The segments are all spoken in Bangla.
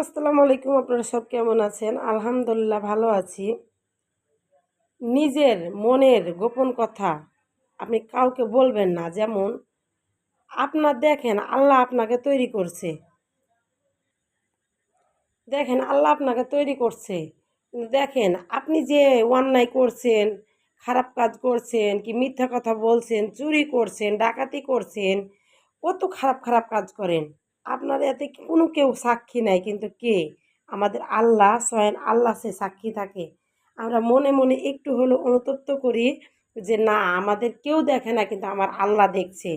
আসসালামু আলাইকুম, আপনারা সব কেমন আছেন? আলহামদুলিল্লাহ ভালো আছি। নিজের মনের গোপন কথা আপনি কাউকে বলবেন না, যেমন, আপনার দেখেন আল্লাহ আপনাকে তৈরি করছে। দেখেন আল্লাহ আপনাকে তৈরি করছে। দেখেন, আপনি যে অন্যায় করছেন, খারাপ কাজ করছেন কি মিথ্যা কথা বলছেন, চুরি করছেন, ডাকাতি করছেন, কত খারাপ খারাপ কাজ করেন। আপনার এতে কোনো কেউ সাক্ষী নাই, কিন্তু কে? আমাদের আল্লাহ, স্বয়ং আল্লাহ সে সাক্ষী থাকে। আমরা মনে মনে একটু হলেও অনুতপ্ত করি যে, না, আমাদের কেউ দেখে না, কিন্তু আমার আল্লাহ দেখছে।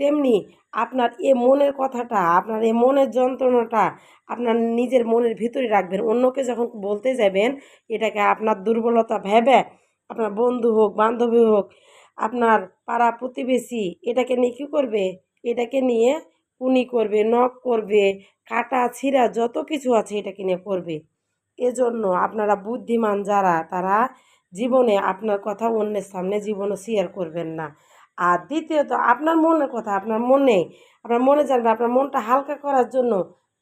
তেমনি আপনার এ মনের কথাটা, আপনার এ মনের যন্ত্রণাটা আপনার নিজের মনের ভিতরে রাখবেন। অন্যকে যখন বলতে যাবেন, এটাকে আপনার দুর্বলতা ভেবে, আপনার বন্ধু হোক, বান্ধবী হোক, আপনার পাড়া প্রতিবেশী, এটাকে নিয়ে কী করবে? এটাকে নিয়ে কুনি করবে, নখ করবে, কাটা, ছিঁড়া, যত কিছু আছে এটা কিনে করবে। এজন্য আপনারা বুদ্ধিমান যারা, তারা জীবনে আপনার কথা অন্যের সামনে জীবনে শেয়ার করবেন না। আর দ্বিতীয়ত, আপনার মনের কথা, আপনার মনে আপনার মনে জানবে, আপনার মনটা হালকা করার জন্য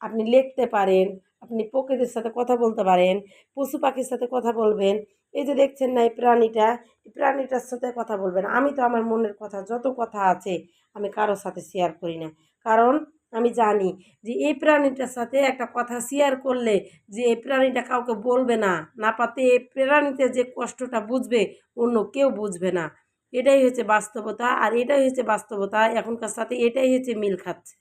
আপনি লিখতে পারেন, আপনি প্রকৃতির সাথে কথা বলতে পারেন, পশু পাখির সাথে কথা বলবেন। এই যে দেখছেন না, এই প্রাণীটা, এই প্রাণীটার সাথে কথা বলবেন। আমি তো আমার মনের কথা, যত কথা আছে আমি কারোর সাথে শেয়ার করি না। কারণ আমি জানি যে এই প্রাণীটার সাথে একটা কথা শেয়ার করলে যে এই প্রাণীটা কাউকে বলবে না না পাতে এই প্রাণীতে যে কষ্টটা বুঝবে, অন্য কেউ বুঝবে না। এটাই হচ্ছে বাস্তবতা আর এটাই হচ্ছে বাস্তবতা, এখনকার সাথে এটাই হচ্ছে মিল খাচ্ছে।